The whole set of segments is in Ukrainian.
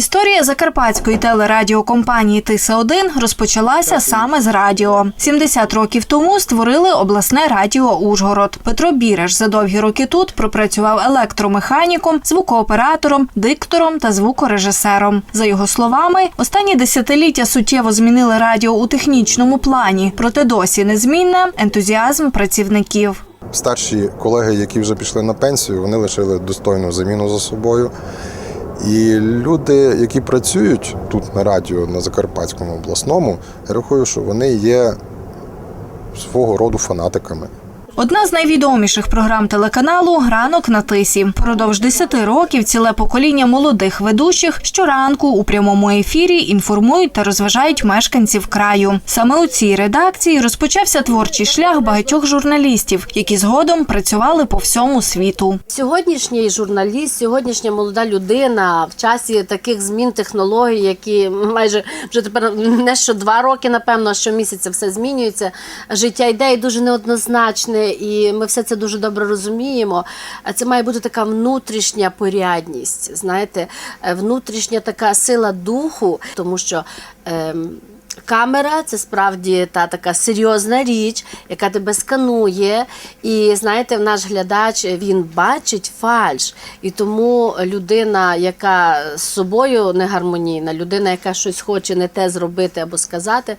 Історія закарпатської телерадіокомпанії Тиса 1 розпочалася саме з радіо. 70 років тому створили обласне радіо Ужгород. Петро Біреш за довгі роки тут пропрацював електромеханіком, звукооператором, диктором та звукорежисером. За його словами, останні десятиліття суттєво змінили радіо у технічному плані, проте досі незмінне ентузіазм працівників. Старші колеги, які вже пішли на пенсію, вони лишили достойну заміну за собою. І люди, які працюють тут на радіо на Закарпатському обласному, я рахую, що вони є свого роду фанатиками. Одна з найвідоміших програм телеканалу Ранок на тисі. Продовж 10 років ціле покоління молодих ведучих щоранку у прямому ефірі інформують та розважають мешканців краю. Саме у цій редакції розпочався творчий шлях багатьох журналістів, які згодом працювали по всьому світу. Сьогоднішній журналіст, сьогоднішня молода людина в часі таких змін технологій, які майже вже тепер не що два роки, напевно, а щомісяця все змінюється. Життя йде і дуже неоднозначне, і ми все це дуже добре розуміємо. А Це має бути така внутрішня порядність, знаєте, е, внутрішня така сила духу, тому що. Ем, Камера це справді та така серйозна річ, яка тебе сканує. І знаєте, наш глядач він бачить фальш. І тому людина, яка з собою не гармонійна, людина, яка щось хоче не те зробити або сказати,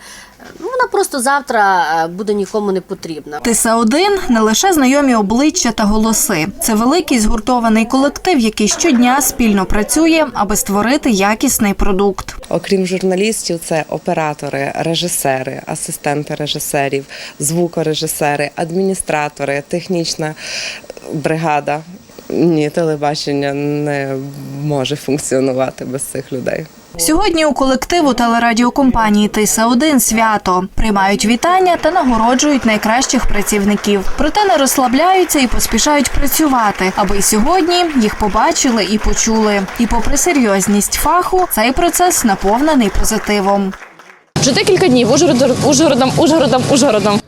ну вона просто завтра е, буде нікому не потрібна. Тиса 1 не лише знайомі обличчя та голоси. Це великий згуртований колектив, який щодня спільно працює, аби створити якісний продукт. Окрім журналістів, це оператори, режисери, асистенти режисерів, звукорежисери, адміністратори, технічна бригада. Ні, телебачення не може функціонувати без цих людей. Сьогодні у колективу телерадіокомпанії Тиса 1 свято приймають вітання та нагороджують найкращих працівників. Проте не розслабляються і поспішають працювати, аби й сьогодні їх побачили і почули. І попри серйозність фаху, цей процес наповнений позитивом. Вже декілька днів Ужгородом, Ужгородом, Ужгородом, Ужгородом.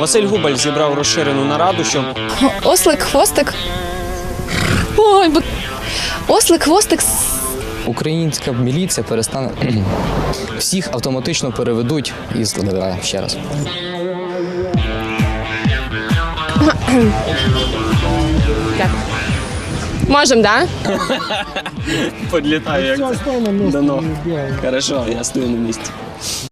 Василь Губаль зібрав розширену нараду, щоб Ослик, хвостик. Ой, бо... Ослик, хвостик. Українська міліція перестане всіх автоматично переведуть із Давай ще раз. Можем, да? подлітає як це. Дано. Хорошо, я стою на місці.